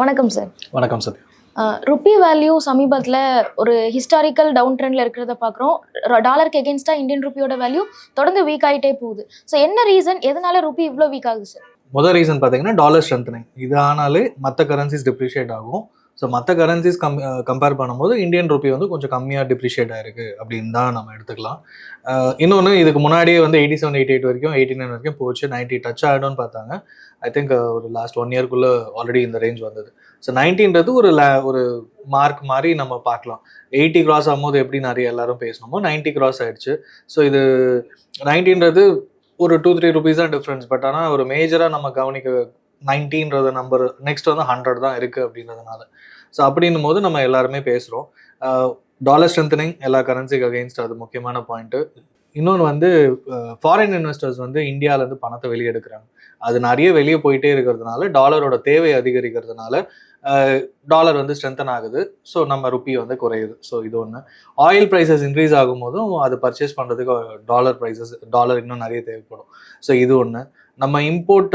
வணக்கம் சார் வணக்கம் Sathya rupee value சமீபத்தில் ஒரு ஹிஸ்டாரிக்கல் டவுன் ட்ரெண்டில் இருக்கிறத பார்க்குறோம் டாலருக்கு எகென்ஸ்டாக இந்தியன் ருப்பியோட வேல்யூ தொடர்ந்து வீக் ஆகிட்டே போகுது. ஸோ என்ன ரீசன் எதனால ருப்பி இவ்வளோ வீக் ஆகுது சார் முதல் ரீசன் பார்த்தீங்கன்னா டாலர் ஸ்ட்ரென்த்னிங் இது ஆனாலே மற்ற கரன்சிஸ் டிப்ரிஷியேட் ஆகும். ஸோ மற்ற கரன்சிஸ் கம் கம்பேர் பண்ணும்போது இந்தியன் ருபி வந்து கொஞ்சம் கம்மியாக டிப்ரிஷியேட் ஆயிருக்கு அப்படின்னு தான் நம்ம எடுத்துக்கலாம். இன்னொன்று இதுக்கு முன்னாடியே வந்து எயிட்டி செவன் எயிட்டி எயிட் வரைக்கும் எயிட்டி நைன் வரைக்கும் போச்சு. நைன்ட்டி டச் ஆகிடும்னு பார்த்தாங்க. ஐ திங்க் ஒரு லாஸ்ட் ஒன் இயர்க்குள்ளே ஆல்ரெடி இந்த ரேஞ்ச் வந்தது. ஸோ நைன்டீன்றது ஒரு லே ஒரு மார்க் மாதிரி நம்ம பார்க்கலாம். எயிட்டி கிராஸ் ஆகும்போது எப்படி நிறைய எல்லாரும் பேசணுமோ நைன்ட்டி கிராஸ் ஆயிடுச்சு. ஸோ இது நைன்டீன்றது ஒரு டூ த்ரீ ருபீஸ் தான் டிஃப்ரென்ஸ் பட் ஆனால் ஒரு மேஜராக நம்ம கவனிக்க நைன்டீன்றது நம்பர் நெக்ஸ்ட் வந்து ஹண்ட்ரட் தான் இருக்குது அப்படின்றதுனால. ஸோ அப்படின்னும் போது நம்ம எல்லாருமே பேசுகிறோம் டாலர் ஸ்ட்ரென்தனிங் எல்லா கரன்சிக்கு அகெயின்ஸ்ட் அது முக்கியமான பாயிண்ட்டு இன்னொன்று வந்து ஃபாரின் இன்வெஸ்டர்ஸ் வந்து இந்தியாவிலேருந்து பணத்தை வெளியே எடுக்கிறாங்க அது நிறைய வெளியே போயிட்டே இருக்கிறதுனால டாலரோட தேவை அதிகரிக்கிறதுனால டாலர் வந்து ஸ்ட்ரென்தன் ஆகுது. ஸோ நம்ம ருப்பி வந்து குறையுது. ஸோ இது ஒன்று ஆயில் ப்ரைஸஸ் இன்க்ரீஸ் ஆகும்போதும் அது பர்ச்சேஸ் பண்ணுறதுக்கு டாலர் ப்ரைஸஸ் டாலர் இன்னும் நிறைய தேவைப்படும். ஸோ இது ஒன்று நம்ம இம்போர்ட்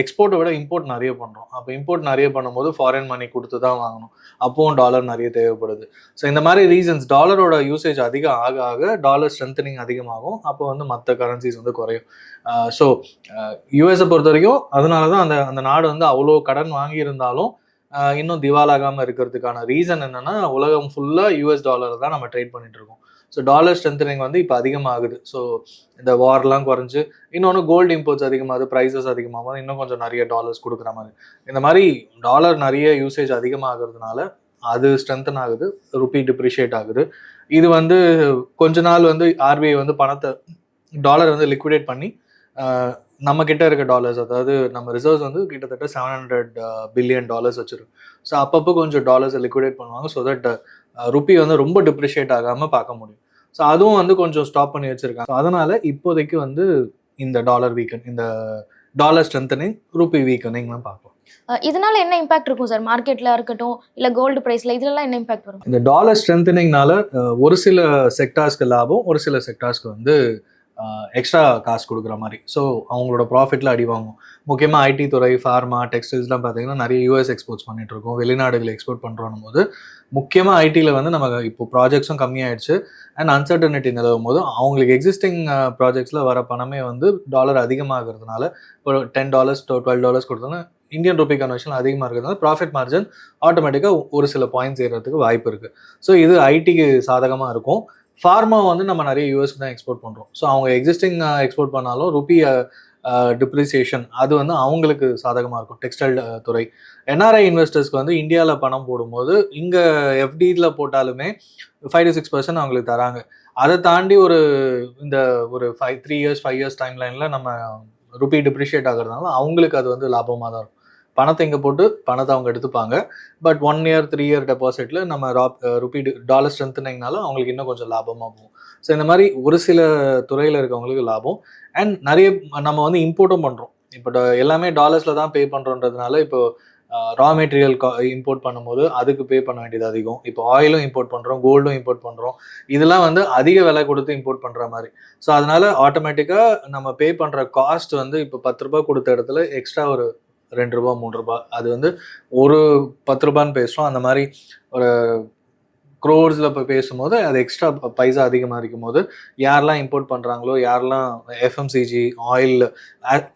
எக்ஸ்போர்ட்டை விட இம்போர்ட் நிறைய பண்ணுறோம் அப்போ இம்போர்ட் நிறைய பண்ணும்போது ஃபாரின் மணி கொடுத்து தான் வாங்கணும். அப்போவும் டாலர் நிறைய தேவைப்படுது. ஸோ இந்த மாதிரி ரீசன்ஸ் டாலரோட யூசேஜ் அதிகம் ஆக ஆக டாலர் ஸ்ட்ரென்தனிங் அதிகமாகும். அப்போ வந்து மற்ற கரன்சிஸ் வந்து குறையும். ஸோ யூஎஸை பொறுத்த வரைக்கும் அதனால தான் அந்த அந்த நாடு வந்து அவ்வளோ கடன் வாங்கியிருந்தாலும் இன்னும் திவாலாகாமல் இருக்கிறதுக்கான ரீசன் என்னென்னா உலகம் ஃபுல்லாக யூஎஸ் டாலர் தான் நம்ம ட்ரேட் பண்ணிகிட்டு இருக்கோம். ஸோ டாலர் ஸ்ட்ரென்த்னிங் வந்து இப்போ அதிகமாகுது. ஸோ இந்த வார்லாம் குறைஞ்சு இன்னொன்று கோல்டு இம்போர்ட்ஸ் அதிகமாகுது ப்ரைஸஸ் அதிகமாகும் இன்னும் கொஞ்சம் நிறைய டாலர்ஸ் கொடுக்குற மாதிரி. இந்த மாதிரி டாலர் நிறைய யூசேஜ் அதிகமாகிறதுனால அது ஸ்ட்ரென்தன் ஆகுது ருப்பி டிப்ரிஷியேட் ஆகுது. இது வந்து கொஞ்ச நாள் வந்து ஆர்பிஐ வந்து பணத்தை டாலர் வந்து லிக்விடேட் பண்ணி நம்ம கிட்ட இருக்க டாலர்ஸ் அதாவது நம்ம ரிசர்வ்ஸ் வந்து கிட்டத்தட்ட செவன் ஹண்ட்ரட் பில்லியன் டாலர்ஸ் வச்சிருக்கோம் ஸோ அப்பப்போ கொஞ்சம் டாலர்ஸை லிக்விடேட் பண்ணுவாங்க ஸோ தட் ருப்பி வந்து ரொம்ப டிப்ரிஷியேட் ஆகாமல் பார்க்க முடியும். ஸோ அதுவும் வந்து கொஞ்சம் ஸ்டாப் பண்ணி வச்சிருக்காங்க. அதனால இப்போதைக்கு வந்து இந்த டாலர் வீக்கன் இந்த டாலர் ஸ்ட்ரென்தனிங் ருப்பி வீக்கனிங்லாம் பார்க்கலாம் இதனால என்ன இம்பாக்ட் இருக்கும் சார் மார்க்கெட்டில் இருக்கட்டும் இல்லை கோல்டு ப்ரைஸில் இதுலலாம் என்ன இம்பாக்ட் வரும்? இந்த டாலர் ஸ்ட்ரென்தனிங்னால ஒரு சில செக்டார்ஸ்க்கு லாபம் ஒரு சில செக்டார்ஸ்க்கு வந்து எக்ஸ்ட்ரா காசு கொடுக்குற மாதிரி. ஸோ அவங்களோட ப்ராஃபிட்டில் அடி வாங்கும். முக்கியமாக ஐடி துறை ஃபார்மா டெக்ஸ்டைல்ஸ்லாம் பார்த்தீங்கன்னா நிறைய யூஎஸ் எக்ஸ்போர்ட்ஸ் பண்ணிட்டு இருக்கோம். வெளிநாடுகள் எக்ஸ்போர்ட் பண்ணுறோம் போது முக்கியமாக ஐடியில் வந்து நம்ம இப்போ ப்ராஜெக்ட்ஸும் கம்மியாயிடுச்சு. அண்ட் அன்சர்டனிட்டி நிலவும் போது அவங்களுக்கு எக்ஸிஸ்டிங் ப்ராஜெக்ட்ஸில் வர பணமே வந்து டாலர் அதிகமாகிறதுனால ஒரு டென் டாலர்ஸ் டுவெல் டாலர்ஸ் கொடுத்தோன்னா இந்தியன் ரூபி கன்வர்ஷன் அதிகமாக இருக்கிறதுனால ப்ராஃபிட் மார்ஜின் ஆட்டோமேட்டிக்காக ஒரு சில பாயிண்ட்ஸ் ஏறுறதுக்கு வாய்ப்பு இருக்குது ஸோ இது ஐடிக்கு சாதகமாக இருக்கும். ஃபார்மா வந்து நம்ம நிறைய யூஎஸ்க்கு தான் எக்ஸ்போர்ட் பண்ணுறோம் ஸோ அவங்க எக்ஸிஸ்டிங் எக்ஸ்போர்ட் பண்ணாலும் ருபி டிப்ரிசியேஷன் அது வந்து அவங்களுக்கு சாதகமாக இருக்கும் டெக்ஸ்டைல் துறை. என்ஆர்ஐ இன்வெஸ்டர்ஸ்க்கு வந்து இந்தியாவில் பணம் போடும்போது இங்கே எஃப்டியில் போட்டாலுமே ஃபைவ் டு சிக்ஸ் பர்சன்ட் அவங்களுக்கு தராங்க. அதை தாண்டி ஒரு இந்த ஒரு five three years five years time லைனில் நம்ம ருபி டிப்ரிஷியேட் ஆகுறதுனால அவங்களுக்கு அது வந்து லாபமாக தான் இருக்கும். பணத்தை இங்கே போட்டு பணத்தை அவங்க எடுத்துப்பாங்க. But one year three year டெபாசிட்டில் நம்ம ராப் ருபி டாலர் ஸ்ட்ரென்த்னிங்னால அவங்களுக்கு இன்னும் கொஞ்சம் லாபமாக போகும். ஸோ இந்த மாதிரி ஒரு சில துறையில் இருக்கவங்களுக்கு லாபம். அண்ட் நிறைய நம்ம வந்து இம்போர்ட்டும் பண்ணுறோம் இப்போ ட- எல்லாமே டாலர்ஸில் தான் பே பண்ணுறோன்றதுனால இப்போ ரா மெட்டீரியல் இம்போர்ட் பண்ணும்போது அதுக்கு பே பண்ண வேண்டியது அதிகம். இப்போ ஆயிலும் இம்போர்ட் பண்ணுறோம் கோல்டும் இம்போர்ட் பண்ணுறோம் இதெல்லாம் வந்து அதிக விலை கொடுத்து இம்போர்ட் பண்ணுற மாதிரி. ஸோ அதனால ஆட்டோமேட்டிக்காக நம்ம பே பண்ணுற காஸ்ட் வந்து இப்போ பத்து ரூபாய் கொடுத்த இடத்துல எக்ஸ்ட்ரா ஒரு ரெண்டு ரூபா மூணு ரூபாய் அது வந்து ஒரு பத்து ரூபான்னு பேசுகிறோம் அந்த மாதிரி ஒரு க்ரோர்ஸில் இப்போ பேசும்போது அது எக்ஸ்ட்ரா பைசா அதிகமாக இருக்கும் போது யாரெல்லாம் இம்போர்ட் பண்ணுறாங்களோ யாரெல்லாம் எஃப்எம்சிஜி ஆயில்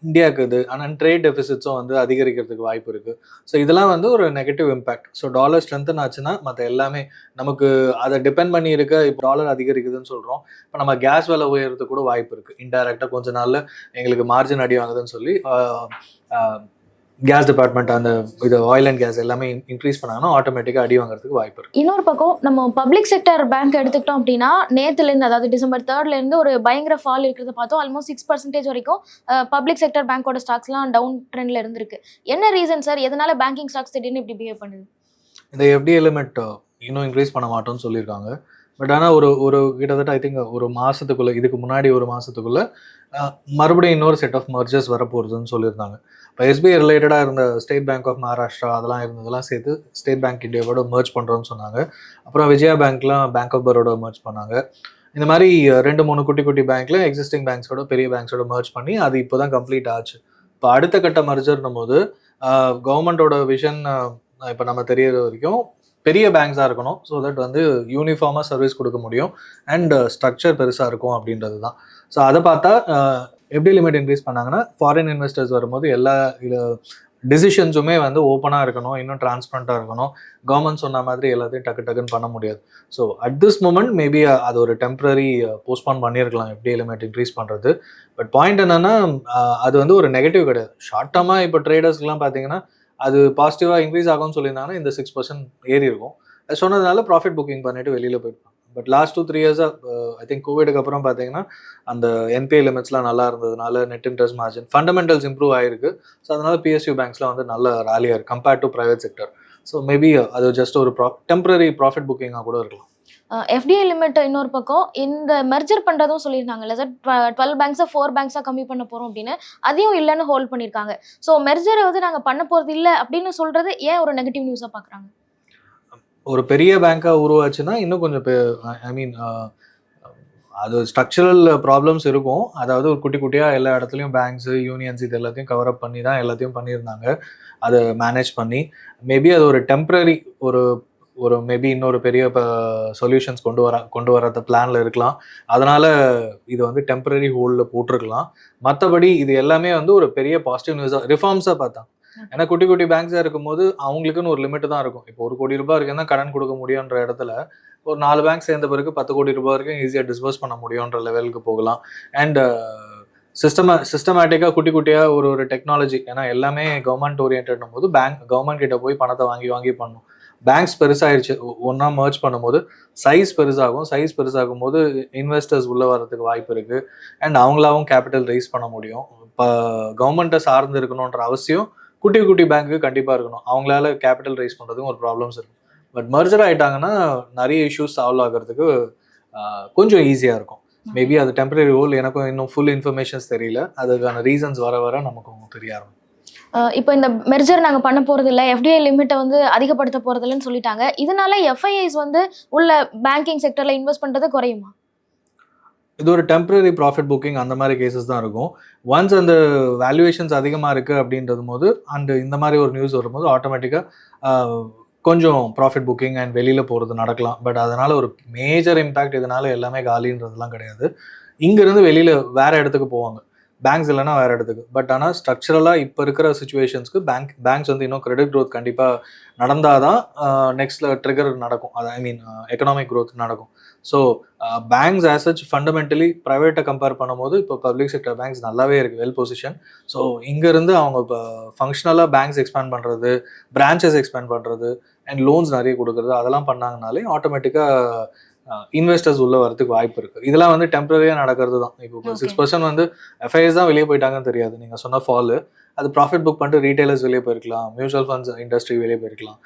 இந்தியாவுக்கு இது ஆனால் ட்ரேட் டெபிசிட்ஸும் வந்து அதிகரிக்கிறதுக்கு வாய்ப்பு இருக்குது ஸோ இதெல்லாம் வந்து ஒரு negative impact so dollar strengthen ஆச்சுன்னா மற்ற எல்லாமே நமக்கு அதை டிபெண்ட் பண்ணி இருக்க இப்போ டாலர் அதிகரிக்குதுன்னு சொல்கிறோம் இப்போ நம்ம கேஸ் விலை உயர்றதுக்கு கூட வாய்ப்பு இருக்குது இன்டெரக்டாக கொஞ்ச நாளில் எங்களுக்கு மார்ஜின் அடி வாங்குதுன்னு சொல்லி கேஸ் டிபார்ட்மெண்ட் அந்த இது ஆயில் அண்ட் கேஸ் எல்லாமே இன்க்ரீஸ் பண்ணாங்கன்னா ஆட்டோமேட்டிக்காக அடி வாங்குறதுக்கு வாய்ப்பு இருக்குது இன்னொரு பக்கம் நம்ம பப்ளிக் செக்டர் பேங்க் எடுத்துக்கிட்டோம் அப்படின்னா நேத்துலேருந்து அதாவது டிசம்பர் தேர்ட்லேருந்து ஒரு பயங்கர ஃபால் இருக்கிறத பார்த்தோம். ஆல்மோஸ்ட் சிக்ஸ் பர்சன்டேஜ் வரைக்கும் பப்ளிக் செக்டர் பேங்கோட ஸ்டாக்ஸ்லாம் டவுன் ட்ரெண்ட்ல இருந்திருக்கு. என்ன ரீசன் சார் எதனால பேங்கிங் ஸ்டாக்ஸ் திடீர்னு இப்படி பிஹேவ் பண்ணுது? இந்த எஃப்டி எலிமெண்ட் இன்னும் இன்க்ரீஸ் பண்ண மாட்டோம்னு சொல்லியிருக்காங்க. பட் ஆனால் ஒரு ஒரு கிட்டத்தட்ட ஐ திங்க் ஒரு மாதத்துக்குள்ளே இதுக்கு முன்னாடி ஒரு மாதத்துக்குள்ளே மறுபடியும் இன்னொரு செட் ஆஃப் மர்ஜஸ் வரப்போகுதுன்னு சொல்லியிருந்தாங்க. இப்போ எஸ்பிஐ ரிலேட்டடாக இருந்த ஸ்டேட் பேங்க் ஆஃப் மகாராஷ்டிரா அதெல்லாம் இருந்ததெல்லாம் சேர்த்து ஸ்டேட் பேங்க் இந்தியாவோட மர்ஜ் பண்ணுறோன்னு சொன்னாங்க. அப்புறம் விஜயா பேங்க்லாம் பேங்க் ஆஃப் பரோடா மர்ஜ் பண்ணாங்க. இந்த மாதிரி ரெண்டு மூணு குட்டி குட்டி பேங்க்ல எக்ஸிஸ்டிங் பேங்க்ஸோட பெரிய பேங்க்ஸோட மர்ஜ் பண்ணி அது இப்போ தான் கம்ப்ளீட் ஆச்சு. இப்போ அடுத்த கட்ட மர்ஜர்னும் போது கவர்மெண்டோட விஷன் இப்போ நம்ம தெரியற வரைக்கும் பெரிய பேங்க்ஸாக இருக்கணும். ஸோ தட் வந்து யூனிஃபார்மாக சர்வீஸ் கொடுக்க முடியும். அண்ட் ஸ்ட்ரக்சர் பெருசாக இருக்கும் அப்படின்றது தான் ஸோ அதை பார்த்தா uh, எப்படி லிமிட் இன்க்ரீஸ் பண்ணாங்கன்னா ஃபாரின் இன்வெஸ்டர்ஸ் வரும்போது எல்லா டிசிஷன்ஸுமே வந்து ஓப்பனாக இருக்கணும். இன்னும் டிரான்ஸ்பரண்ட்டாக இருக்கணும். கவர்மெண்ட் சொன்ன மாதிரி எல்லாத்தையும் டக்கு டக்குன்னு பண்ண முடியாது. So at this moment maybe அது ஒரு டெம்பரரி போஸ்ட்போன் uh, பண்ணியிருக்கலாம் எப்படி லிமிட் இன்க்ரீஸ் பண்ணுறது பட் பாயிண்ட் என்னென்னா அது வந்து ஒரு நெகட்டிவ் கிடையாது. ஷார்ட் டர்மாக இப்போ ட்ரேடர்ஸ்க்குலாம் பார்த்தீங்கன்னா அது பாசிட்டிவாக இன்க்ரீஸ் ஆகும்னு சொல்லியிருந்தாங்கன்னா இந்த சிக்ஸ் பர்சன்ட் ஏறி இருக்கும். அது சொன்னதுனால ப்ராஃபிட் புக்கிங் பண்ணிட்டு வெளியில் போயிருப்பாங்க. பட் லாஸ்ட் டூ த்ரீ இயர்ஸாக ஐ திங்க் கோவிடுக்கு அப்புறம் பார்த்தீங்கன்னா அந்த என்பிஐ லிமிட்ஸ்லாம் நல்லா இருந்ததுனால net interest margin fundamentals improve ஆயிருக்கு. ஸோ அதனால பிஎஸ்யூ பேங்க்ஸ்லாம் வந்து நல்ல ராலியாக இருக்கு compared to private sector so maybe அது ஜஸ்ட் ஒரு ப்ரா டெம்பரரி ப்ராஃபிட் புக்கிங்காக கூட இருக்கலாம். எஃப்டிஐ லிமிட் இன்னொரு பக்கம் இந்த மெர்ஜர் பண்ணுறதும் சொல்லியிருந்தாங்கல்ல சார் டுவெல் பேங்க்ஸை ஃபோர் பேங்க்ஸாக கம்மி பண்ண போகிறோம் அப்படின்னு அதையும் இல்லைன்னு ஹோல்ட் பண்ணியிருக்காங்க. ஸோ மெர்ஜரை வந்து நாங்கள் பண்ண போகிறது இல்லை அப்படின்னு சொல்கிறது ஏன் ஒரு நெகட்டிவ் நியூஸாக பார்க்குறாங்க ஒரு பெரிய பேங்காக உருவாச்சுன்னா இன்னும் கொஞ்சம் ஐ மீன் அது ஸ்ட்ரக்சரல் ப்ராப்ளம்ஸ் இருக்கும். அதாவது ஒரு குட்டி குட்டியாக எல்லா இடத்துலையும் பேங்க்ஸ் யூனியன்ஸ் இது எல்லாத்தையும் கவர் அப் பண்ணி தான் எல்லாத்தையும் பண்ணியிருந்தாங்க. அதை மேனேஜ் பண்ணி மேபி அது ஒரு டெம்ப்ரரி ஒரு ஒரு மேபி இன்னொரு பெரிய சொல்யூஷன்ஸ் கொண்டு வர கொண்டு வரத பிளான்ல இருக்கலாம். அதனால இது வந்து டெம்பரரி ஹோல்டில் போட்டிருக்கலாம். மற்றபடி இது எல்லாமே வந்து ஒரு பெரிய பாசிட்டிவ் நியூஸாக ரிஃபார்ம்ஸாக பார்த்தா. ஏன்னா குட்டி குட்டி பேங்க்ஸாக இருக்கும்போது அவங்களுக்குன்னு ஒரு லிமிட் தான் இருக்கும். இப்போ ஒரு கோடி ரூபாய் இருக்குன்னா கடன் கொடுக்க முடியுன்ற இடத்துல ஒரு நாலு பேங்க் சேர்ந்த பிறகு பத்து கோடி ரூபாய் வரைக்கும் ஈஸியாக டிஸ்பர்ஸ் பண்ண முடியுன்ற லெவலுக்கு போகலாம். அண்ட் சிஸ்டமா சிஸ்டமேட்டிக்காக குட்டி குட்டியாக ஒரு ஒரு டெக்னாலஜி ஏன்னா எல்லாமே கவர்மெண்ட் ஓரியன்ட் போது பேங்க் கவர்மெண்ட் கிட்ட போய் பணத்தை வாங்கி வாங்கி பண்ணும். பேங்க்ஸ் பெருசாகிடுச்சு ஒன்றா மர்ஜ் பண்ணும்போது சைஸ் பெருசாகும். சைஸ் பெருசாகும் போது இன்வெஸ்டர்ஸ் உள்ளே வர்றதுக்கு வாய்ப்பு இருக்குது அண்ட் அவங்களாவும் கேபிட்டல் ரைஸ் பண்ண முடியும். இப்போ கவர்மெண்ட்டை சார்ந்து இருக்கணுன்ற அவசியம் குட்டி குட்டி பேங்க்கு கண்டிப்பாக இருக்கணும். அவங்களால கேபிட்டல் ரைஸ் பண்ணுறதுக்கும் ஒரு ப்ராப்ளம்ஸ் இருக்கும் பட் மர்ஜர் ஆகிட்டாங்கன்னா நிறைய இஷ்யூஸ் சால்வ் ஆகிறதுக்கு கொஞ்சம் ஈஸியாக இருக்கும். மேபி அது டெம்பரரி ரோல் எனக்கும் இன்னும் ஃபுல் இன்ஃபர்மேஷன்ஸ் தெரியல. அதுக்கான ரீசன்ஸ் வர வர நமக்கு தெரிய ஆரம்பிக்கும். இப்போ இந்த மெர்ஜர் நாங்கள் பண்ண போகிறது இல்லை எஃப்டிஐ லிமிட்டை வந்து அதிகப்படுத்த போறது இல்லைன்னு சொல்லிட்டாங்க. இதனால எஃப்ஐஐஸ் வந்து உள்ள பேங்கிங் செக்டரில் இன்வெஸ்ட் பண்ணுறது குறையுமா? இது ஒரு டெம்பரரி ப்ராஃபிட் புக்கிங் அந்த மாதிரி கேசஸ் தான் இருக்கும். ஒன்ஸ் அந்த வேல்யூவேஷன்ஸ் அதிகமாக இருக்குது அப்படின்றது போது அண்டு இந்த மாதிரி ஒரு நியூஸ் வரும்போது ஆட்டோமேட்டிக்காக கொஞ்சம் ப்ராஃபிட் புக்கிங் அண்ட் வெளியில் போகிறது நடக்கலாம். பட் அதனால் ஒரு மேஜர் இம்பேக்ட் இதனால் எல்லாமே காலின்றதுலாம் கிடையாது. இங்கேருந்து வெளியில் வேறு இடத்துக்கு போவாங்க. பேங்க்ஸ் இல்லைன்னா வேறு இடத்துக்கு. பட் ஆனால் ஸ்ட்ரக்சரலாக இப்போ இருக்கிற சுச்சுவேஷன்ஸ்க்கு பேங்க் பேங்க்ஸ் வந்து இன்னும் கிரெடிட் க்ரோத் கண்டிப்பாக நடந்தால் தான் நெக்ஸ்ட்டில் ட்ரிகர் நடக்கும். அது ஐ மீன் எக்கனாமிக் க்ரோத் நடக்கும். So banks as such fundamentally ப்ரைவேட்டை compare பண்ணும்போது இப்போ பப்ளிக் செக்டர் பேங்க்ஸ் நல்லாவே இருக்குது வெல் பொசிஷன் ஸோ இங்கேருந்து அவங்க இப்போ ஃபங்க்ஷனலாக பேங்க்ஸ் எக்ஸ்பேண்ட் பண்ணுறது பிரான்ச்சஸ் எக்ஸ்பேண்ட் பண்ணுறது அண்ட் லோன்ஸ் நிறைய கொடுக்குறது அதெல்லாம் பண்ணாங்கனாலே ஆட்டோமேட்டிக்காக இன்வெஸ்டர்ஸ் உள்ள வரதுக்கு வாய்ப்பு இருக்குது இதெல்லாம் வந்து டெம்பரரியாக நடக்கிறது தான் இப்போ. சிக்ஸ் பர்சன்ட் வந்து எஃப்ஐஎஸ் தான் வெளியே போயிட்டாங்கன்னு தெரியாது. நீங்கள் சொன்ன ஃபாலு அது ப்ராஃபிட் புக் பண்ணிட்டு ரீட்டைலர்ஸ் வெளியே போயிருக்கலாம். மியூச்சுவல் ஃபண்ட்ஸ் இண்டஸ்ட்ரி வெளியே போயிருக்கலாம்.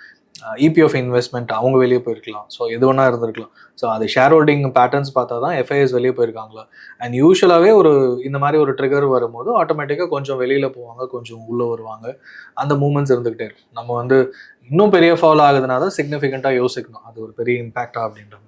இபிஎஃப் இன்வெஸ்ட்மெண்ட் அவங்க வெளியே போயிருக்கலாம். ஸோ எது வேணா இருந்திருக்கலாம். ஸோ அது ஷேர் ஹோல்டிங் பேட்டர்ன்ஸ் பார்த்தா தான் எஃப்ஐஎஸ் வெளியே போயிருக்காங்களா? அண்ட் யூஸ்வலாகவே ஒரு இந்த மாதிரி ஒரு ட்ரிகர் வரும்போது ஆட்டோமேட்டிக்காக கொஞ்சம் வெளியில் போவாங்க கொஞ்சம் உள்ளே வருவாங்க. அந்த மூமெண்ட்ஸ் இருந்துகிட்டே இருக்கும். நம்ம வந்து இன்னும் பெரிய ஃபாலோ ஆகுதுன்னா தான் சிக்னிஃபிகண்ட்டாக யோசிக்கணும். அது ஒரு பெரிய இம்பாக்டா அப்படின்றது அஹ்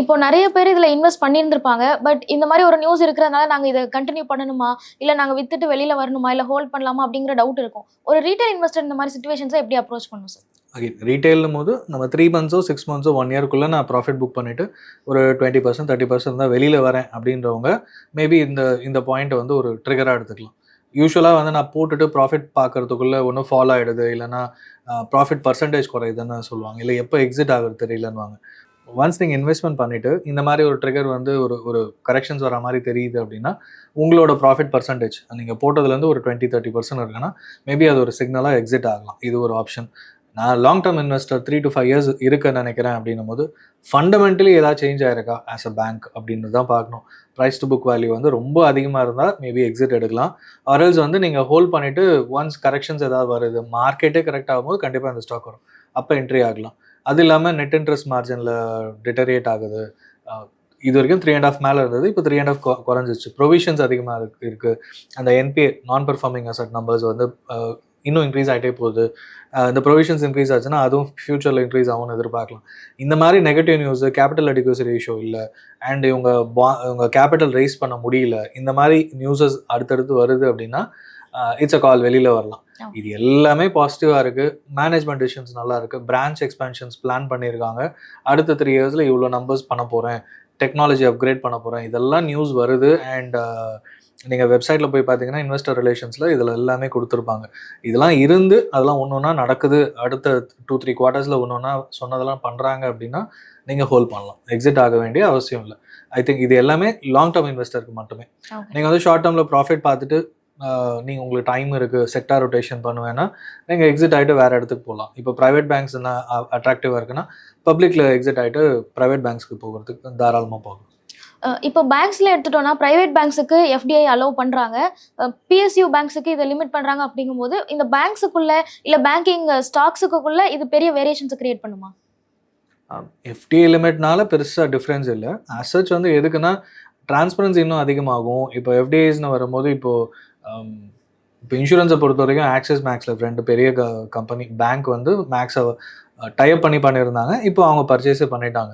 இப்போ நிறைய பேர் இதில் இன்வெஸ்ட் பண்ணியிருந்திருப்பாங்க. பட் இந்த மாதிரி ஒரு நியூஸ் இருக்கிறதுனால நாங்கள் இதை கண்டினியூ பண்ணணுமா? இல்லை நாங்கள் வித்துட்டு வெளியில் வரணுமா? இல்லை ஹோல்ட் பண்ணலாமா? அப்படிங்கிற டவுட் இருக்கும். ஒரு ரீட்டைல் இன்வெஸ்டர் இந்த மாதிரி சுச்சுவேஷன்ஸை எப்படி அப்ரோச் பண்ணும் சார் அகைன் ரீட்டைல்னும் போது நம்ம த்ரீ மந்த்ஸோ சிக்ஸ் மந்த்ஸோ ஒன் இயர்க்குள்ளே நான் ப்ராஃபிட் புக் பண்ணிவிட்டு ஒரு டுவெண்ட்டி பர்சன்ட் தேர்ட்டி பர்சன்ட் தான் வெளியில் வரேன் அப்படின்றவங்க மேபி இந்த இந்த பாயிண்ட்டை வந்து ஒரு ட்ரிகராக எடுத்துக்கலாம். யூஸ்வலாக வந்து நான் போட்டுட்டு ப்ராஃபிட் பார்க்கறதுக்குள்ளே ஒன்றும் ஃபாலோ ஆகிடுது இல்லைன்னா ப்ராஃபிட் பர்சன்டேஜ் குறையுதுன்னு சொல்லுவாங்க. இல்லை எப்போ எக்ஸிட் ஆகுறது தெரியலன்னுவாங்க. ஒன்ஸ் நீங்கள் இன்வெஸ்ட்மெண்ட் பண்ணிவிட்டு இந்த மாதிரி ஒரு ட்ரிகர் வந்து ஒரு ஒரு கரெக்ஷன்ஸ் வர மாதிரி தெரியுது அப்படின்னா உங்களோட ப்ராஃபிட் பர்சன்டேஜ் நீங்கள் போட்டதுலேருந்து ஒரு டுவெண்ட்டி தேர்ட்டி பர்சன்ட் இருக்குன்னா மேபி அது ஒரு சிக்னலாக எக்ஸிட் ஆகலாம். இது ஒரு ஆப்ஷன் நான் long term investor three to five years இருக்க நினைக்கிறேன் அப்படின்னும் போது ஃபண்டமெண்டலி ஏதாவது சேஞ்ச் ஆயிருக்கா? ஆஸ் அ பேங்க் அப்படின்னு தான் பார்க்கணும். ப்ரைஸ் டு புக் வேல்யூ வந்து ரொம்ப அதிகமாக இருந்தால் மேபி எக்ஸிட் எடுக்கலாம். ஆர்எல்ஸ் வந்து நீங்கள் ஹோல்ட் பண்ணிவிட்டு ஒன்ஸ் கரெக்ஷன்ஸ் ஏதாவது வருது மார்க்கெட்டே கரெக்ட் ஆகும்போது கண்டிப்பாக அந்த ஸ்டாக் வரும். அப்போ என்ட்ரி ஆகலாம். அது இல்லாமல் நெட் இன்ட்ரெஸ்ட் மார்ஜினில் டிட்டரியேட் ஆகுது. இது வரைக்கும் த்ரீ அண்ட் ஆஃப் மேலே இருந்தது இப்போ த்ரீ அண்ட் ஆஃப் குறைஞ்சிச்சு ப்ரொவிஷன்ஸ் அதிகமாக இருக்கு இருக்குது அந்த என்பிஏ நான் பெர்ஃபார்மிங் அசட் நம்பர்ஸ் வந்து இன்னும் இன்க்ரீஸ் ஆகிட்டே போகுது. இந்த ப்ரொவிஷன்ஸ் இன்க்ரீஸ் ஆச்சுன்னா அதுவும் ஃப்யூச்சரில் இன்க்ரீஸ் ஆகும்னு எதிர்பார்க்கலாம். இந்த மாதிரி negative news capital adequacy ratio இல்லை அண்ட் இவங்க பா இவங்க கேபிட்டல் ரைஸ் பண்ண முடியல இந்த மாதிரி நியூஸஸ் அடுத்தடுத்து வருது அப்படின்னா இட்ஸ் அ கால் வெளியில் வரலாம். இது எல்லாமே பாசிட்டிவாக இருக்குது மேனேஜ்மெண்ட் டிசிஷன்ஸ் நல்லா இருக்குது பிரான்ச் எக்ஸ்பென்ஷன்ஸ் பிளான் பண்ணியிருக்காங்க அடுத்த த்ரீ இயர்ஸில் இவ்வளோ நம்பர்ஸ் பண்ண போகிறேன் டெக்னாலஜி அப்கிரேட் பண்ண போகிறேன் இதெல்லாம் நியூஸ் வருது அண்ட் நீங்கள் வெப்சைட்டில் போய் பார்த்தீங்கன்னா இன்வெஸ்டர் ரிலேஷன்ஸில் இதில் எல்லாமே கொடுத்துருப்பாங்க. இதெல்லாம் இருந்து அதெல்லாம் ஒன்று ஒன்றா நடக்குது. அடுத்த டூ த்ரீ குவார்ட்டர்ஸில் ஒன்று ஒன்றா சொன்னதெல்லாம் பண்ணுறாங்க அப்படின்னா நீங்கள் ஹோல்ட் பண்ணலாம். எக்ஸிட் ஆக வேண்டிய அவசியம் இல்லை. ஐ திங்க் இது எல்லாமே லாங் டேர்ம் இன்வெஸ்டருக்கு மட்டுமே. நீங்கள் வந்து ஷார்ட் டேர்மில் ப்ராஃபிட் பார்த்துட்டு நீங்கள் உங்களுக்கு டைம் இருக்குது செக்டார் ரொட்டேஷன் பண்ணுவேன்னா நீங்கள் எக்ஸிட் ஆகிட்டு வேறு இடத்துக்கு போகலாம் இப்போ ப்ரைவேட் பேங்க்ஸ் என்ன அட்ராக்டிவாக இருக்குன்னா பப்ளிக்கில் எக்ஸிட் ஆகிட்டு ப்ரைவேட் பேங்க்ஸ்க்கு போகிறதுக்கு தாராளமாக அஹ் இப்போ பேங்க்ஸ்ல எடுத்துட்டோம்னா பிரைவேட் பேங்க்ஸுக்கு எஃப்டிஐ அலோவ் பண்றாங்க. பிஎஸ்யூ பேங்க்ஸுக்கு இதை லிமிட் பண்றாங்க அப்படிங்கும்போது இந்த பேங்க்ஸுக்குள்ள இல்ல பேங்கிங் ஸ்டாக்ஸுக்குள்ள இது பெரிய வேரியேஷன்ஸ் கிரியேட் பண்ணுமா? எஃப்டிஏ லிமிட்னால பெருசாக டிஃப்ரென்ஸ் இல்லை. அசச் வந்து எதுக்குன்னா டிரான்ஸ்பரன்சி இன்னும் அதிகமாகும். இப்போ எஃப்டிஐஸ்னு வரும்போது இப்போது இப்போ இன்சூரன்ஸை பொறுத்த வரைக்கும் ஆக்சிஸ் மேக்ஸில் ரெண்டு பெரிய க கம்பெனி பேங்க் வந்து மேக்ஸை டைப் பண்ணி பண்ணியிருந்தாங்க. இப்போ அவங்க பர்ச்சேஸே பண்ணிட்டாங்க.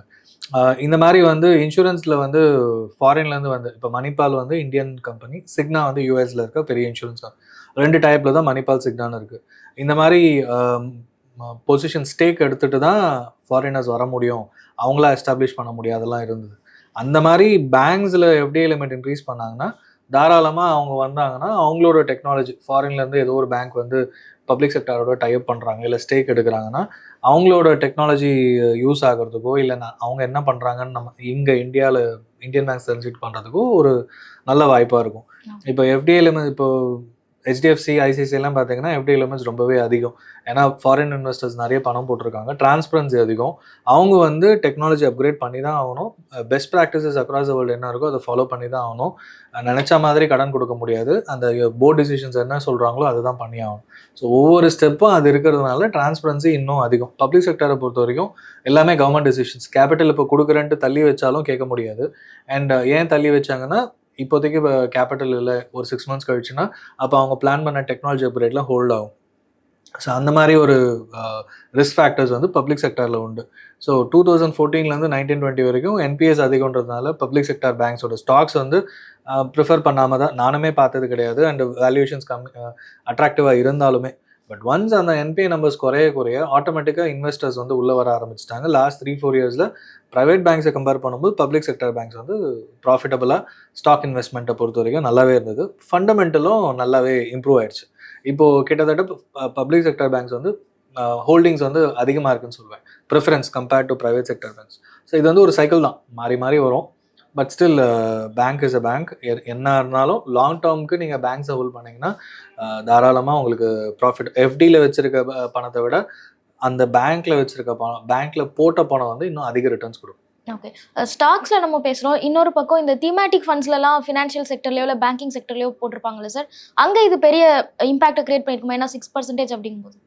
இந்த மாதிரி வந்து இன்சூரன்ஸில் வந்து ஃபாரின்லேருந்து வந்து இப்போ மணிபால் வந்து இந்தியன் கம்பெனி சிக்னா வந்து யூஎஸில் இருக்க பெரிய இன்சூரன்ஸ் ரெண்டு டைப்பில் தான் மணிபால் சிக்னான்னு இருக்குது இந்த மாதிரி பொசிஷன் ஸ்டேக் எடுத்துகிட்டு தான் ஃபாரினர்ஸ் வர முடியும். அவங்களா எஸ்டாப்ளிஷ் பண்ண முடியாதெல்லாம் இருந்தது. அந்த மாதிரி பேங்க்ஸில் எஃப்டிஐ லிமிட் இன்க்ரீஸ் பண்ணாங்கன்னா தாராளமாக அவங்க வந்தாங்கன்னா அவங்களோட டெக்னாலஜி ஃபாரின்லேருந்து ஏதோ ஒரு பேங்க் வந்து பப்ளிக் செக்டாரோட டைப் பண்ணுறாங்க இல்லை ஸ்டேக் எடுக்கிறாங்கன்னா அவங்களோட டெக்னாலஜி யூஸ் ஆகிறதுக்கோ இல்லை அவங்க என்ன பண்ணுறாங்கன்னு நம்ம இங்கே இந்தியாவில் இந்தியன் பேங்க்ஸ் தெரிஞ்சுட்டு பண்ணுறதுக்கோ ஒரு நல்ல வாய்ப்பாக இருக்கும். இப்போ எஃப்டிஐ லிமிட் இப்போ ஹெச்டிஎஃப்சி ஐசிசிலாம் பார்த்தீங்கன்னா எப்படி லிமிட்ஸ் ரொம்பவே அதிகம். ஏன்னா ஃபாரின் இன்வெஸ்டர்ஸ் நிறைய பணம் போட்டிருக்காங்க. டிரான்ஸ்பரன்சி அதிகம். அவங்க வந்து டெக்னாலஜி அப்கிரேட் பண்ணி தான் ஆகணும் பெஸ்ட் ப்ராக்டிசஸ் அக்ராஸ் வேர்ல்டு என்ன இருக்கோ அதை ஃபாலோ பண்ணி தான் ஆகணும் நினச்ச மாதிரி கடன் கொடுக்க முடியாது. அந்த போர்ட் டிசிஷன்ஸ் என்ன சொல்கிறாங்களோ அதுதான் பண்ணி ஆகணும். ஸோ ஒவ்வொரு ஸ்டெப்பும் அது இருக்கிறதுனால டிரான்ஸ்பரன்சி இன்னும் அதிகம். பப்ளிக் செக்டரை பொறுத்த வரைக்கும் எல்லாமே கவர்மெண்ட் டிசிஷன்ஸ் கேபிட்டல் இப்போ கொடுக்குறேன்ட்டு தள்ளி வச்சாலும் கேட்க முடியாது. அண்ட் ஏன் தள்ளி வச்சாங்கன்னா இப்போதைக்கு கேபிட்டல் இல்லை ஒரு சிக்ஸ் மந்த்ஸ் கழிச்சுன்னா அப்போ அவங்க பிளான் பண்ண டெக்னாலஜி அப்ரேட்லாம் ஹோல்ட் ஆகும். ஸோ அந்த மாதிரி ஒரு ரிஸ்க் ஃபேக்டர்ஸ் வந்து பப்ளிக் செக்டரில் உண்டு. ஸோ டூ தௌசண்ட் ஃபோர்டீன்லேருந்து நைன்டீன் டுவெண்ட்டி வரைக்கும் என்பிஎஸ் அதிகன்றதுனால பப்ளிக் செக்டார் பேங்க்ஸோட ஸ்டாக்ஸ் வந்து ப்ரிஃபர் பண்ணாமல் தான் நானுமே பார்த்தது கிடையாது. அண்ட் வேல்யூஷன்ஸ் கம்மி அட்ராக்டிவாக இருந்தாலுமே. பட் ஒன்ஸ் அந்த என்பிஏ நம்பர்ஸ் குறைய குறைய ஆட்டோமேட்டிக்காக இன்வெஸ்டர்ஸ் வந்து உள்ளே வர ஆரம்பிச்சிட்டாங்க. லாஸ்ட் த்ரீ ஃபோர் இயர்ஸில் ப்ரைவேட் பேங்க்ஸை கம்பேர் பண்ணும்போது பப்ளிக் செக்டர் பேங்க்ஸ் வந்து ப்ராஃபிட்டபுளாக ஸ்டாக் இன்வெஸ்ட்மெண்ட்டை பொறுத்த வரைக்கும் நல்லாவே இருந்தது. ஃபண்டமெண்டலும் நல்லாவே இம்ப்ரூவ் ஆயிடுச்சு. இப்போது கிட்டத்தட்ட பப்ளிக் செக்டர் பேங்க்ஸ் வந்து ஹோல்டிங்ஸ் வந்து அதிகமாக இருக்குன்னு சொல்லுவேன் preference compared to private sector banks so இது வந்து ஒரு சைக்கிள் தான். மாறி மாறி வரும். But still bank is a bank என்ன இருந்தாலும் லாங் டேர்முக்கு நீங்கள் பேங்க்ஸை ஹோல்ட் பண்ணீங்கன்னா தாராளமாக உங்களுக்கு ப்ராஃபிட் எஃப்டியில் வச்சுருக்க பணத்தை விட அந்த பேங்க்கில் வச்சுருக்க பணம் பேங்க்கில் போட்ட பணம் வந்து இன்னும் அதிக ரிட்டர்ன்ஸ் கொடுக்கும். ஓகே ஸ்டாக்ஸில் நம்ம பேசுகிறோம் இன்னொரு பக்கம் இந்த தீமேட்டிக் ஃபண்ட்ஸ்லலாம் ஃபினான்ஷியல் செக்டர்லையோ இல்லை பேங்கிங் செக்டர்லையோ போட்டிருப்பாங்களே சார் அங்கே இது பெரிய இம்பாக்டை கிரியேட் பண்ணியிருக்குமா ஏன்னா சிக்ஸ் பர்சன்டேஜ் அப்படிங்கும்போது.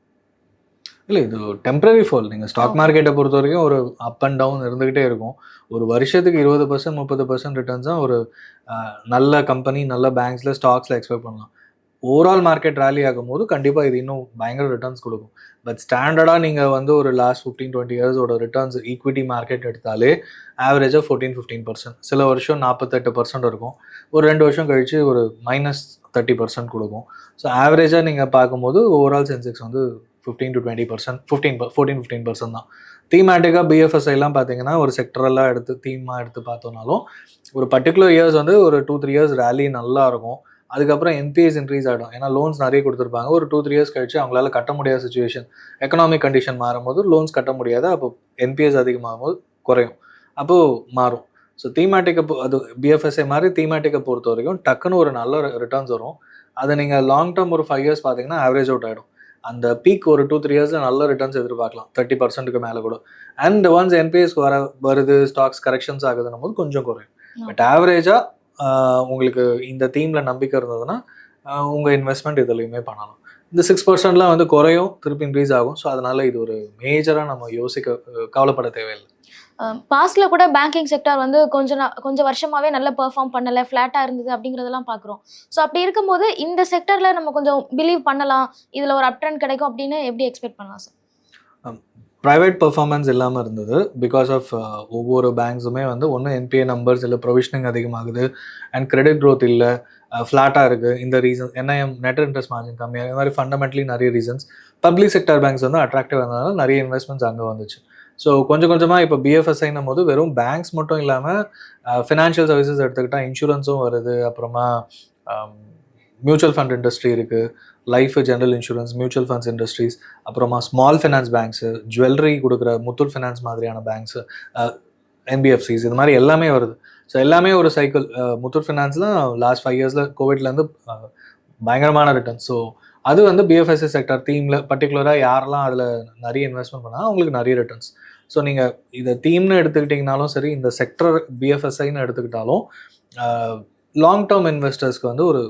இல்லை இது டெம்பரரி ஃபால் நீங்கள் ஸ்டாக். மார்க்கெட்டை பொறுத்த வரைக்கும் ஒரு அப் அண்ட் டவுன் இருந்துகிட்டே இருக்கும். ஒரு வருஷத்துக்கு இருபது பர்சன்ட் முப்பது பர்சன்ட் ரிட்டர்ன்ஸ் தான் ஒரு நல்ல கம்பெனி நல்ல பேங்க்ஸில் ஸ்டாக்ஸில் எக்ஸ்பெக்ட் பண்ணலாம். ஓவரால் மார்க்கெட் ரேலி ஆகும்போது கண்டிப்பாக இது இன்னும் பயங்கர ரிட்டர்ன்ஸ் கொடுக்கும். பட் ஸ்டாண்டர்டாக நீங்கள் வந்து ஒரு லாஸ்ட் ஃபிஃப்டீன் டுவெண்ட்டி இயர்ஸோட ரிட்டர்ன்ஸ் ஈக்விட்டி மார்க்கெட் எடுத்தாலே ஆவரேஜாக ஃபோர்டீன் ஃபிஃப்டீன் பர்சன்ட் சில வருஷம் நாற்பத்தெட்டு பர்சன்ட் இருக்கும். ஒரு ரெண்டு வருஷம் கழிச்சு ஒரு மைனஸ் தேர்ட்டி பர்சன்ட் கொடுக்கும். ஸோ ஆவரேஜாக நீங்கள் பார்க்கும்போது ஓவரால் சென்செக்ஸ் வந்து fifteen to twenty percent fifteen fourteen fifteen percent தான். தீமேட்டிக்காக பிஎஃப்எஸ்ஐலாம் பார்த்தீங்கன்னா ஒரு செக்டரெல்லாம் எடுத்து தீமாக எடுத்து பார்த்தோம்னாலும் ஒரு பர்டிகுலர் இயர்ஸ் வந்து ஒரு டூ த்ரீ இயர்ஸ் ரேலி நல்லா இருக்கும். அதுக்கப்புறம் என்பிஎஸ் இன்க்ரீஸ் ஆகிடும் ஏன்னா லோன்ஸ் நிறைய கொடுத்துருப்பாங்க. ஒரு டூ த்ரீ இயர்ஸ் கழிச்சு அவங்களால கட்ட முடியாத சுச்சுவேஷன் எக்கனாமிக் கண்டிஷன் மாறும்போது லோன்ஸ் கட்ட முடியாது. அப்போ என்பிஎஸ் அதிகமாகும் போது குறையும். அப்போது மாறும். ஸோ தீமேட்டிக்கை அது பிஎஃப்எஸ்ஐ மாதிரி தீமேட்டிக்கை பொறுத்த வரைக்கும் டக்குன்னு ஒரு நல்ல ரிட்டர்ன்ஸ் வரும். அதை நீங்கள் லாங் டேர்ம் ஒரு ஃபைவ் இயர்ஸ் பார்த்தீங்கன்னா ஆவரேஜ் அவுட் ஆகிடும் அந்த பீக் ஒரு டூ த்ரீ இயர்ஸில் நல்ல ரிட்டர்ன்ஸ் எதிர்பார்க்கலாம். தேர்ட்டி பர்சன்ட்டுக்கு மேலே கூட. அண்ட் ஒன்ஸ் என்பிஎஸ் வர வருது ஸ்டாக்ஸ் கரெக்ஷன்ஸ் ஆகுதுன்னும் போது கொஞ்சம் குறையும். பட் ஆவரேஜாக உங்களுக்கு இந்த தீமில் நம்பிக்கை இருந்ததுன்னா ஆஹ் உங்க இன்வெஸ்ட்மெண்ட் இதுலையுமே பண்ணலாம். இந்த சிக்ஸ் பர்சன்ட்லாம் வந்து குறையும் திருப்பி இன்க்ரீஸ் ஆகும். ஸோ அதனால இது ஒரு மேஜராக நம்ம யோசிக்க கவலைப்பட தேவையில்லை. பாஸ்ட்ல கூட பேங்கிங் செக்டர் வந்து கொஞ்சம் கொஞ்சம் வருஷமாவே நல்லா பெர்ஃபார்ம் பண்ணல ஃப்ளாட்டாக இருந்தது அப்படிங்கறதெல்லாம் பாக்குறோம். ஸோ அப்படி இருக்கும்போது இந்த செக்டர்ல நம்ம கொஞ்சம் பிலீவ் பண்ணலாம் இதுல ஒரு அப் ட்ரெண்ட் கிடைக்கும் அப்படின்னு எப்படி எக்ஸ்பெக்ட் பண்ணலாம் சார் ப்ரைவேட் பர்ஃபார்மன்ஸ் இல்லாமல் இருந்தது. பிகாஸ் ஆஃப் ஒவ்வொரு பேங்க்ஸுமே வந்து ஒன்று என்பிஏ நம்பர்ஸ் இல்லை ப்ரொவிஷனிங் அதிகமாகுது அண்ட் கிரெடிட் க்ரோத் இல்லை ஃப்ளாட்டாக இருக்குது இந்த reason NIM net interest margin கம்மியாக இந்த மாதிரி ஃபண்டமெண்டலி நிறைய ரீசன்ஸ் பப்ளிக் செக்டர் பேங்க்ஸ் வந்து அட்ராக்டிவ் இருந்ததுனால நிறைய இன்வெஸ்ட்மெண்ட்ஸ் அங்கே வந்துச்சு. ஸோ கொஞ்சம் கொஞ்சமாக இப்போ பிஎஃப்எஸ்ஐன்னும் போது வெறும் பேங்க்ஸ் மட்டும் இல்லாமல் ஃபினான்ஷியல் சர்வீசஸ் எடுத்துக்கிட்டால் இன்சூரன்ஸும் வருது. அப்புறமா மியூச்சுவல் ஃபண்ட் இண்டஸ்ட்ரி இருக்குது life general insurance mutual funds industries அப்புறமா ஸ்மால் ஃபினான்ஸ் பேங்க்ஸு ஜுவல்லரி கொடுக்குற முத்தூட் ஃபினான்ஸ் மாதிரியான பேங்க்ஸு என்பிஎஃப்சிஸ் இது மாதிரி எல்லாமே வருது. ஸோ எல்லாமே ஒரு சைக்கிள் முத்தூட் ஃபினான்ஸில் லாஸ்ட் ஃபைவ் இயர்ஸில் கோவிட்லேருந்து பயங்கரமான ரிட்டர்ன் ஸோ அது வந்து பிஎஃப்எஸ்சி செக்டர் தீமில் பர்டிகுலராக யாரெல்லாம் அதில் நிறைய இன்வெஸ்ட்மெண்ட் பண்ணால் அவங்களுக்கு நிறைய ரிட்டர்ன்ஸ் ஸோ நீங்கள் இதை தீம்னு எடுத்துக்கிட்டிங்கனாலும் சரி இந்த செக்டர் பிஎஃப்எஸ்ஐன்னு எடுத்துக்கிட்டாலும் லாங் டேர்ம் இன்வெஸ்டர்ஸ்க்கு வந்து ஒரு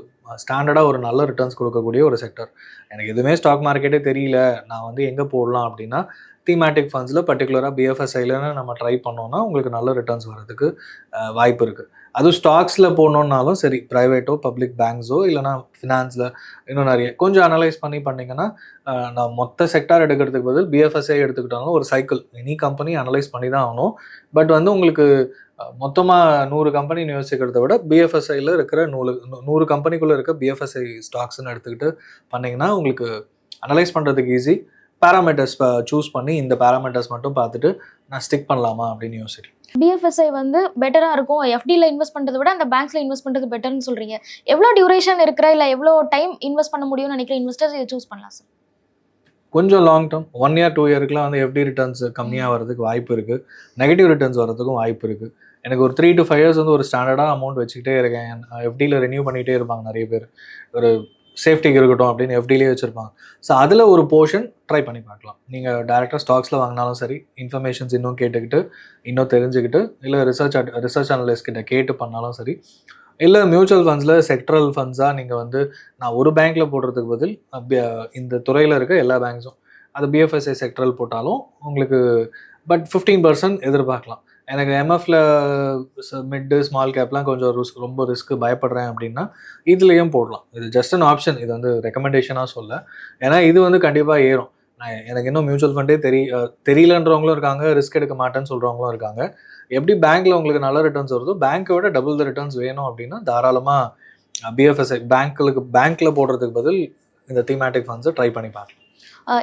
ஸ்டாண்டர்டாக ஒரு நல்ல ரிட்டர்ன்ஸ் கொடுக்கக்கூடிய ஒரு செக்டர் எனக்கு எதுவுமே ஸ்டாக் மார்க்கெட்டே தெரியல. நான் வந்து எங்கே போடலாம் அப்படின்னா தீமேட்டிக் ஃபண்ட்ஸில் பர்டிகுலராக பிஎஃப்எஸ்ஐலன்னு நம்ம ட்ரை பண்ணோன்னா உங்களுக்கு நல்ல ரிட்டர்ன்ஸ் வர்றதுக்கு வாய்ப்பு இருக்குது அதுவும் ஸ்டாக்ஸில் போகணுன்னாலும் சரி ப்ரைவேட்டோ பப்ளிக் பேங்க்ஸோ இல்லைனா ஃபினான்ஸில் இன்னும் நிறைய. கொஞ்சம் அனலைஸ் பண்ணி பண்ணிங்கன்னா நான் மொத்த செக்டார் எடுக்கிறதுக்கு பதில் பிஎஃப்எஸ்ஐ எடுத்துக்கிட்டாலும் ஒரு சைக்கிள் எனி கம்பெனி அனலைஸ் பண்ணி தான் ஆகணும். பட் வந்து உங்களுக்கு மொத்தமாக நூறு கம்பெனி யோசிக்கிறத விட பிஎஃப்எஸ்ஐயில் இருக்கிற நூறு நூ- நூறு கம்பெனிக்குள்ளே இருக்க பிஎஃப்எஸ்ஐ ஸ்டாக்ஸ்னு எடுத்துக்கிட்டு பண்ணிங்கன்னா உங்களுக்கு அனலைஸ் பண்ணுறதுக்கு ஈஸி பேராமீட்டர்ஸ் சூஸ் பண்ணி இந்த பேராமீட்டர்ஸ் மட்டும் பார்த்துட்டு நான் ஸ்டிக் பண்ணலாமா அப்படின்னு யோசிக்கிறேன். பிஎஃப்எஸ்ஐ வந்து பெட்டரா இருக்கும். எஃப்டியில் இன்வெஸ்ட் பண்றதை விட அந்த பேங்க்ஸ்ல இன்வெஸ்ட் பண்றது பெட்டர்னு சொல்றீங்க. எவ்வளோ டியூரேஷன் இருக்கிற இல்ல எவ்வளோ டைம் இன்வெஸ்ட் பண்ண முடியும்னு நினைக்கிற இன்வெஸ்டர்ஸ் இதை சூஸ் பண்ணலாம் சார் கொஞ்சம் long term one year two இயருக்குலாம் வந்து எஃப்டி ரிட்டர்ன்ஸ் கம்மியாக வரதுக்கு வாய்ப்பு இருக்குது நெகட்டிவ் ரிட்டர்ன்ஸ் வரதுக்கும் வாய்ப்பு இருக்குது எனக்கு ஒரு த்ரீ டு ஃபைவ் இயர்ஸ் வந்து ஒரு ஸ்டாண்டர்டாக அமௌண்ட் வச்சுக்கிட்டே இருக்கேன். எஃப்டியில் ரெனியூ பண்ணிகிட்டே இருப்பாங்க நிறைய பேர். ஒரு சேஃப்டிக்கு இருக்கட்டும் அப்படின்னு எஃப்டிலேயே வச்சுருப்பாங்க. ஸோ அதில் ஒரு போர்ஷன் ட்ரை பண்ணி பார்க்கலாம். நீங்கள் டேரெக்டாக ஸ்டாக்ஸில் வாங்கினாலும் சரி இன்ஃபர்மேஷன்ஸ் இன்னும் கேட்டுக்கிட்டு இன்னும் தெரிஞ்சுக்கிட்டு இல்லை ரிசர்ச் ரிசர்ச் அனலிஸ்ட் கிட்ட கேட்டு பண்ணாலும் சரி இல்லை மியூச்சுவல் ஃபண்ட்ஸில் செக்ட்ரல் ஃபண்ட்ஸாக நீங்கள் வந்து நான் ஒரு பேங்க்கில் போடுறதுக்கு பதில் இந்த துறையில் இருக்க எல்லா பேங்க்ஸும் அது பிஎஃப்எஸ்ஐ செக்ட்ரல் போட்டாலும் உங்களுக்கு பட் ஃபிஃப்டீன் பர்சன்ட் எதிர்பார்க்கலாம். எனக்கு எம்எஃப்ல மிட்டு ஸ்மால் கேப்லாம் கொஞ்சம் ரிஸ்க் ரொம்ப ரிஸ்க் பயப்படுறேன் அப்படின்னா இதுலேயும் போடலாம். இது ஜஸ்ட் அன் ஆப்ஷன் இது வந்து ரெக்கமெண்டேஷனாக சொல்ல. ஏன்னா இது வந்து கண்டிப்பாக ஏறும். நான் எனக்கு இன்னும் மியூச்சுவல் ஃபண்டே தெரிய தெரியலன்றவங்களும் இருக்காங்க ரிஸ்க் எடுக்க மாட்டேன்னு சொல்கிறவங்களும் இருக்காங்க. எப்படி பேங்க்கில் உங்களுக்கு நல்ல ரிட்டர்ன்ஸ் வருதோ பேங்க்கை விட டபுள் த ரிட்டர்ன்ஸ் வேணும் அப்படின்னா தாராளமாக பிஎஃப்எஸ்ஐ பேங்க்களுக்கு பேங்க்கில் போடுறதுக்கு பதில் இந்த தீமேட்டிக் ஃபண்ட்ஸை ட்ரை பண்ணி பார்க்கலாம்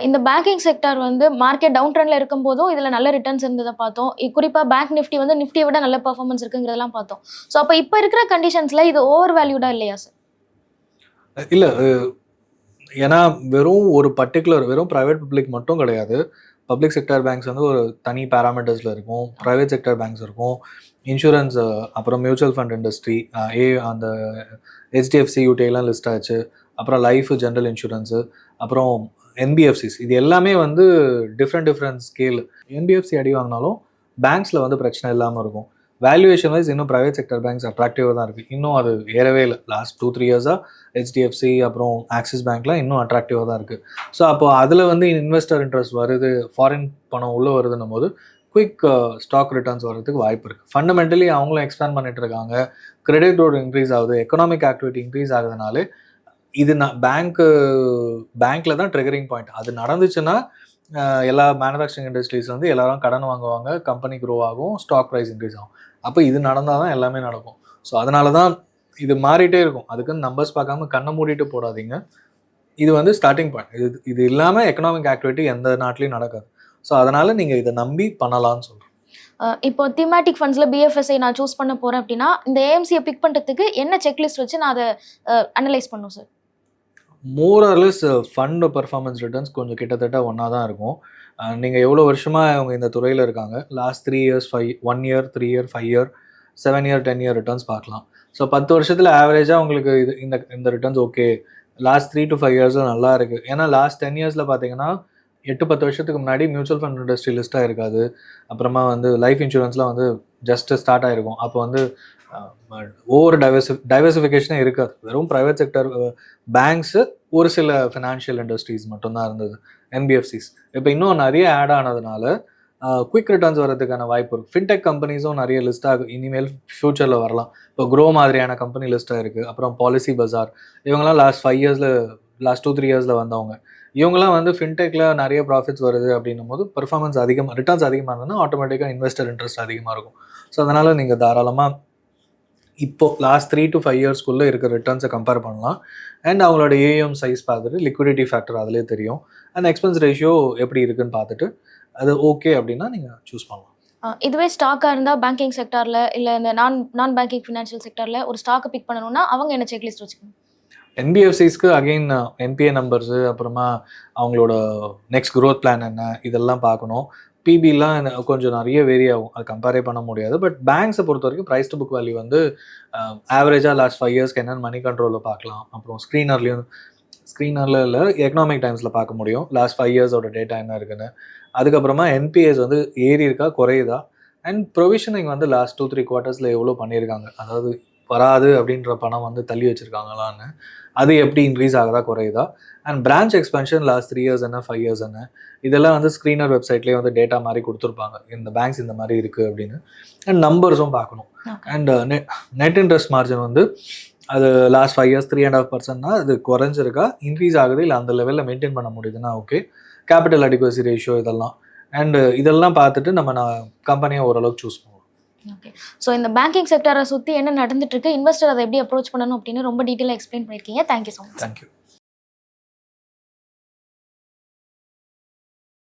இந்த பேங்கிங் செக்டார் வந்து மார்க்கெட் டவுன் ட்ரெண்டில் இருக்கும் போதும் இதில் நல்ல ரிட்டர்ன்ஸ் இருந்ததை பார்த்தோம். குறிப்பாக பேங்க் நிஃப்டி வந்து நிஃப்டியை விட நல்ல பர்ஃபார்மன்ஸ் இருக்குங்கிறதெல்லாம் பார்த்தோம். ஸோ அப்போ இப்போ இருக்கிற கண்டிஷன்ஸில் இது ஓவர் வேல்யூடா இல்லையா சார் இல்லை ஏன்னா வெறும் ஒரு பர்டிகுலர் வெறும் ப்ரைவேட் பப்ளிக் மட்டும் கிடையாது. பப்ளிக் செக்டர் பேங்க்ஸ் வந்து ஒரு தனி பேராமீட்டர்ஸில் இருக்கும். ப்ரைவேட் செக்டர் பேங்க்ஸ் இருக்கும். இன்சூரன்ஸ் அப்புறம் மியூச்சுவல் ஃபண்ட் இண்டஸ்ட்ரி ஏ அந்த ஹெச்டிஎஃப்சி யூடிஐலாம் லிஸ்ட் ஆச்சு. அப்புறம் லைஃப் ஜென்ரல் இன்சூரன்ஸு அப்புறம் என்பிஎஃப்சிஸ் இது எல்லாமே வந்து டிஃப்ரெண்ட் டிஃப்ரெண்ட் ஸ்கேல் என்பிஎஃப்சி அடி வாங்கினாலும் பேங்க்ஸில் வந்து பிரச்சனை இல்லாமல் இருக்கும். வேல்யூவேஷன் வைஸ் இன்னும் ப்ரைவேட் செக்டர் பேங்க்ஸ் அட்ராக்டிவாக தான் இருக்குது இன்னும் அது ஏறவே இல்லை. லாஸ்ட் டூ த்ரீ இயர்ஸாக ஹெச்டிஎஃப்சி அப்புறம் ஆக்சிஸ் பேங்க்லாம் இன்னும் அட்ராக்டிவாக தான் இருக்குது ஸோ அப்போ அதில் வந்து இன்வெஸ்டர் இன்ட்ரெஸ்ட் வருது ஃபாரின் பணம் உள்ளே வருதுன்னும் போது குயிக் ஸ்டாக் uh, ரிட்டர்ன்ஸ் வர்றதுக்கு வாய்ப்பு இருக்குது ஃபண்டமெண்டலி அவங்களும் எக்ஸ்பேண்ட் பண்ணிட்டு இருக்காங்க. கிரெடிட் ரோடு இன்க்ரீஸ் ஆகுது. எக்கனாமிக் ஆக்டிவிட்டி இன்க்ரீஸ் ஆகுதுனாலே இது நான் பேங்க்கு பேங்க்கில் தான் ட்ரிகரிங் பாயிண்ட் அது நடந்துச்சுன்னா எல்லா மேனுஃபேக்சரிங் இண்டஸ்ட்ரீஸ் வந்து எல்லாரும் கடன் வாங்குவாங்க கம்பெனி க்ரோ ஆகும் ஸ்டாக் ப்ரைஸ் இன்க்ரீஸ் ஆகும். அப்போ இது நடந்தால் தான் எல்லாமே நடக்கும். ஸோ அதனால தான் இது மாறிட்டே இருக்கும். அதுக்குன்னு நம்பர்ஸ் பார்க்காம கண்ணை மூடிட்டு போடாதீங்க. இது வந்து ஸ்டார்டிங் பாயிண்ட் இது இது இல்லாமல் எக்கனாமிக் ஆக்டிவிட்டி எந்த நாட்டிலையும் நடக்காது. ஸோ அதனால் நீங்கள் இதை நம்பி பண்ணலாம்னு சொல்கிறேன் இப்போ திமேட்டிக் ஃபண்ட்ஸில் பிஎஃப்எஸ்ஐ நான் சூஸ் பண்ண போகிறேன் அப்படின்னா இந்த ஏஎம்சியை பிக் பண்ணுறதுக்கு என்ன செக்லிஸ்ட் வச்சு நான் அதை அனலைஸ் பண்ணும் sir more or less fund performance returns கொஞ்சம் கிட்டத்தட்ட ஒன்றா தான் இருக்கும். Uh, நீங்கள் எவ்வளோ வருஷமாக அவங்க இந்த துறையில் இருக்காங்க? Last three years five one year three year five year seven year ten year returns பார்க்கலாம். ஸோ பத்து வருஷத்தில் ஆவரேஜாக உங்களுக்கு இது இந்த இந்த returns okay last three to five இயர்ஸில் நல்லா இருக்குது ஏன்னா லாஸ்ட் டென் இயர்ஸில் பார்த்தீங்கன்னா எட்டு பத்து வருஷத்துக்கு முன்னாடி மியூச்சுவல் ஃபண்ட் இண்டஸ்ட்ரி லிஸ்ட்டாக இருக்காது. அப்புறமா வந்து லைஃப் இன்சூரன்ஸ்லாம் வந்து ஜஸ்ட்டு ஸ்டார்ட் ஆகிருக்கும் அப்போ வந்து ஓவர் டைவர்சி டைவர்சிஃபிகேஷனே இருக்காது. வெறும் ப்ரைவேட் செக்டர் பேங்க்ஸு ஒரு சில ஃபினான்ஷியல் இண்டஸ்ட்ரீஸ் மட்டும்தான் இருந்தது. என்பிஎஃப்சிஸ் இப்போ இன்னும் நிறைய ஆட் ஆனதுனால குயிக் ரிட்டர்ன்ஸ் வரதுக்கான வாய்ப்பு இருக்குது ஃபின்டெக் கம்பெனிஸும் நிறைய லிஸ்ட் ஆகும் இனிமேல் ஃப்யூச்சரில் வரலாம். இப்போ க்ரோ மாதிரியான கம்பெனி லிஸ்ட்டாக இருக்குது அப்புறம் பாலிசி பஜார் இவங்கெல்லாம் லாஸ்ட் ஃபைவ் இயர்ஸில் லாஸ்ட் டூ த்ரீ இயர்ஸில் வந்தவங்க. இவங்கெல்லாம் வந்து ஃபின்டெக்கில் நிறைய ப்ராஃபிட்ஸ் வருது அப்படின்னும் போது பெர்ஃபார்மன்ஸ் அதிகமாக ரிட்டர்ன்ஸ் அதிகமாக இருந்ததுன்னா ஆட்டோமேட்டிக்காக இன்வெஸ்டர் இன்ட்ரெஸ்ட் அதிகமாக இருக்கும். ஸோ அதனால் நீங்கள் தாராளமாக இப்போ லாஸ்ட் த்ரீ டு ஃபைவ் இயர்ஸ்க்குள்ளே இருக்க ரிட்டர்ன்ஸை கம்பேர் பண்ணலாம். அண்ட் அவங்களோட ஏஎம் சைஸ் பார்த்துட்டு லிக்விடிட்டி ஃபேக்டர் அதிலே தெரியும். அண்ட் எக்ஸ்பென்ஸ் ரேஷியோ எப்படி இருக்குன்னு பார்த்துட்டு அது ஓகே அப்படின்னா நீங்கள் சூஸ் பண்ணலாம். இதுவே ஸ்டாக்காக இருந்தால் பேங்கிங் செக்டாரில் இல்லை இந்த நான் நான் பேங்கிங் ஃபினான்ஷியல் செக்டாரில் ஒரு ஸ்டாக்கை பிக் பண்ணணும்னா அவங்க என்ன செக்லிஸ்ட் வச்சுக்கணும்? என்பிஎஃப்சிஸ்க்கு அகெயின் என்பிஏ நம்பர்ஸு அப்புறமா அவங்களோட நெக்ஸ்ட் growth பிளான் என்ன இதெல்லாம் பார்க்கணும். பிபிலாம் கொஞ்சம் நிறைய வேரி ஆகும். அது கம்பேரே பண்ண முடியாது. பட் பேங்க்ஸை பொறுத்த வரைக்கும் ப்ரைஸ் டு புக் வேல்யூ வந்து ஆவரேஜாக லாஸ்ட் ஃபைவ் இயர்ஸ்க்கு என்னென்னு மணி கண்ட்ரோலில் பார்க்கலாம். அப்புறம் ஸ்க்ரீனர்லேயும் ஸ்க்ரீனரில் இல்லை எக்கனாமிக் டைம்ஸில் பார்க்க முடியும். லாஸ்ட் ஃபைவ் இயர்ஸோட டேட்டா என்ன இருக்குன்னு. அதுக்கப்புறமா என்பிஎஸ் வந்து ஏறி இருக்கா குறையுதா? அண்ட் ப்ரொவிஷனிங் வந்து லாஸ்ட் டூ த்ரீ குவார்ட்டர்ஸில் எவ்வளோ பண்ணியிருக்காங்க? அதாவது வராது அப்படின்ற பணம் வந்து தள்ளி வச்சுருக்காங்களான்னு அது எப்படி இன்க்ரீஸ் ஆகுதா குறையுதா? And branch expansion last three years என்ன ஃபைவ் இயர்ஸ் என்ன? இதெல்லாம் வந்து ஸ்க்ரீனர் வெப்சைட்லேயே வந்து டேட்டா மாதிரி கொடுத்துருப்பாங்க. இந்த பேங்க்ஸ் இந்த மாதிரி இருக்குது அப்படின்னு. அண்ட் நம்பர்ஸும் பார்க்கணும். And net net interest margin வந்து அது last five years three and half பர்சன்ட்னா அது குறைஞ்சிருக்கா இன்க்ரீஸ் ஆகுது இல்லை அந்த லெவலில் மெயின்டைன் பண்ண முடியுதுன்னா ஓகே கேபிட்டல் அடிக்வசி ரேஷியோ இதெல்லாம். அண்ட் இதெல்லாம் பார்த்துட்டு நம்ம நான் கம்பெனியை ஓரளவுக்கு சூஸ் பண்ணுவோம். ஓகே ஸோ இந்த பேங்கிங் செக்டரை சுற்றி என்ன நடந்துட்டு இருக்கு? இன்வெஸ்டர் அதை எப்படி அப்ரோச் பண்ணணும் அப்படின்னு ரொம்ப டீட்டெயிலாக எக்ஸ்பிளைன் பண்ணியிருக்கீங்க தேங்க்யூ ஸோ மச் தேங்க்யூ